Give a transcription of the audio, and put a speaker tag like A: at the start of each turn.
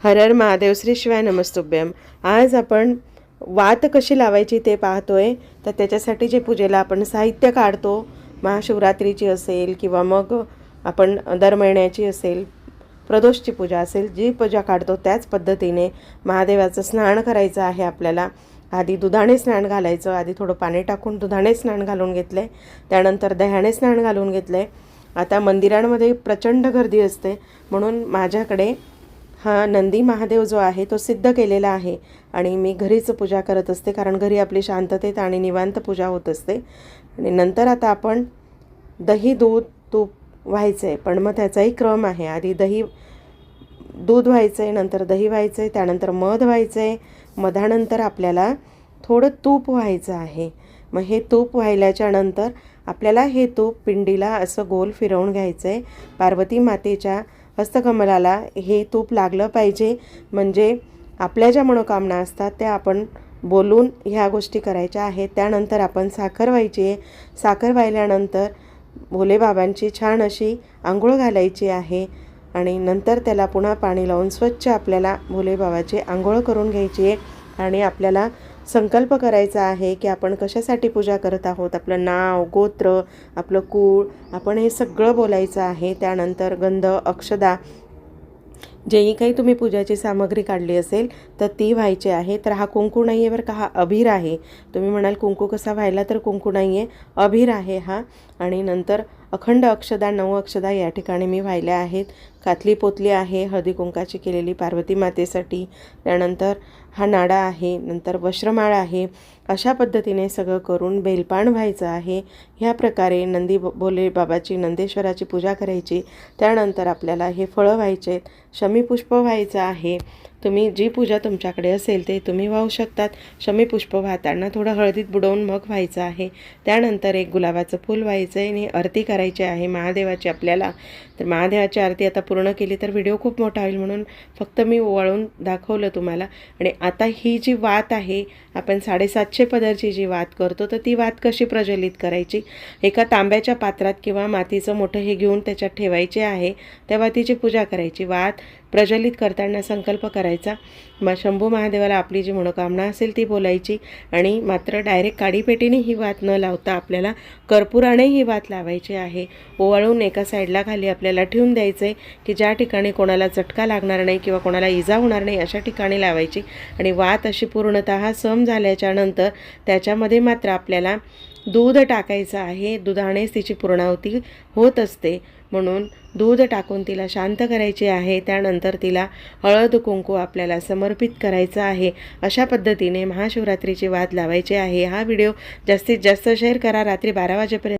A: हर हर महादेव श्री शिवाय नमस्तुभ्यम. आज आपण वात कशी लावायची ते पाहतोय. तर त्याच्यासाठी जे पूजेला आपण साहित्य काढतो महाशिवरात्रीची असेल किंवा मग आपण दर महिन्याची असेल प्रदोषची पूजा असेल जी पूजा काढतो त्याच पद्धतीने महादेवाचं स्नान करायचं आहे आपल्याला. आधी दुधाने स्नान घालायचं आधी थोडं पाणी टाकून दुधाने स्नान घालून घेतलं त्यानंतर दह्याने स्नान घालून घेतलं आता मंदिरांमध्ये प्रचंड गर्दी असते. म्हणून माझ्याकडे हा नंदी महादेव जो आहे तो सिद्ध केलेला आहे. आणि मी घरीच पूजा करत असते कारण घरी आपली शांततेत आणि निवांत पूजा होत असते. आणि नंतर आता आपण दही दूध तूप व्हायचं आहे पण मग त्याचाही क्रम आहे. आधी दही दूध व्हायचं आहे नंतर दही व्हायचं आहे त्यानंतर मध व्हायचं आहे मधानंतर आपल्याला थोडं तूप व्हायचं आहे. मग हे तूप व्हायल्याच्या नंतर आपल्याला हे तूप पिंडीला असं गोल फिरवून घ्यायचं आहे पार्वती मातेच्या हस्तकमलाला हे तूप लागलं पाहिजे. म्हणजे आपल्या ज्या मनोकामना असतात त्या आपण बोलून ह्या गोष्टी करायच्या आहेत. त्यानंतर आपण साखर व्हायची आहे. साखर व्हायल्यानंतर भोलेबाबांची छान अशी आंघोळ घालायची आहे आणि नंतर त्याला पुन्हा पाणी लावून स्वच्छ आपल्याला भोलेबाबाची आंघोळ करून घ्यायची आहे आणि आपल्याला संकल्प करायचा आहे की आपण कशासाठी पूजा करत आहोत? आपलं नाव गोत्र आपलं कुळ आपण हे सगळं बोलायचं आहे. त्यानंतर गंध अक्षदा जेही काही तुम्ही पूजाची सामग्री काढली असेल तर ती व्हायची आहे. तर हा कुंकू नाही आहे बरं का हा अभिर आहे? तुम्ही म्हणाल कुंकू कसा व्हायला तर कुंकू नाही आहे अभिर आहे हा. आणि नंतर अखंड अक्षदा नऊ अक्षदा या ठिकाणी मी व्हायल्या आहेत. कातली पोतली आहे हळदी कुंकाची केलेली पार्वती मातेसाठी. त्यानंतर हा नाडा आहे नंतर वस्त्रमाळ आहे. अशा पद्धतीने सगळं करून बेलपान व्हायचं आहे. ह्या प्रकारे नंदी बोले बाबाची नंदेश्वराची पूजा करायची. त्यानंतर आपल्याला हे फळं व्हायचे. कमी पुष्प व्हायचं आहे. तुम्ही जी पूजा तुमच्याकडे असेल ते तुम्ही वाहू शकतात. शमीपुष्प वाहताना थोडं हळदीत बुडवून मग व्हायचं आहे. त्यानंतर एक गुलाबाचं फूल व्हायचं आहे आणि आरती करायची आहे महादेवाची आपल्याला. तर महादेवाची आरती आता पूर्ण केली तर व्हिडिओ खूप मोठा होईल म्हणून फक्त मी ओवाळून दाखवलं तुम्हाला. आणि आता ही जी वात आहे आपण साडेसातशे पदरची जी वात करतो तर ती वात कशी प्रज्वलित करायची? एका तांब्याच्या पात्रात किंवा मातीचं मोठं हे घेऊन त्याच्यात ठेवायचे आहे. त्या वातीची पूजा करायची. वात प्रज्वलित करताना संकल्प करायचा. मग शंभू महादेवाला आपली जी मनोकामना असेल ती बोलायची आणि मात्र डायरेक्ट काडीपेटीने ही वात न लावता आपल्याला कर्पुराने ही वात लावायची आहे. ओवाळून एका साईडला खाली आपल्याला ठेवून द्यायचं आहे की ज्या ठिकाणी कोणाला चटका लागणार नाही किंवा कोणाला इजा होणार नाही अशा ठिकाणी लावायची. आणि वात अशी पूर्णतः सम झाल्याच्यानंतर त्याच्यामध्ये मात्र आपल्याला दूध टाकायचं आहे. दुधानेच तिची पूर्णावती होत असते. म्हणून दूध टाकून तिला शांत करायचे आहे त्यानंतर तिला हळद कुंकू आपल्याला समर्पित करायचं आहे. अशा पद्धतीने महाशिवरात्रीची वाद लावायची आहे. हा व्हिडिओ जास्तीत जास्त शेअर करा. रात्री बारा वाजेपर्यंत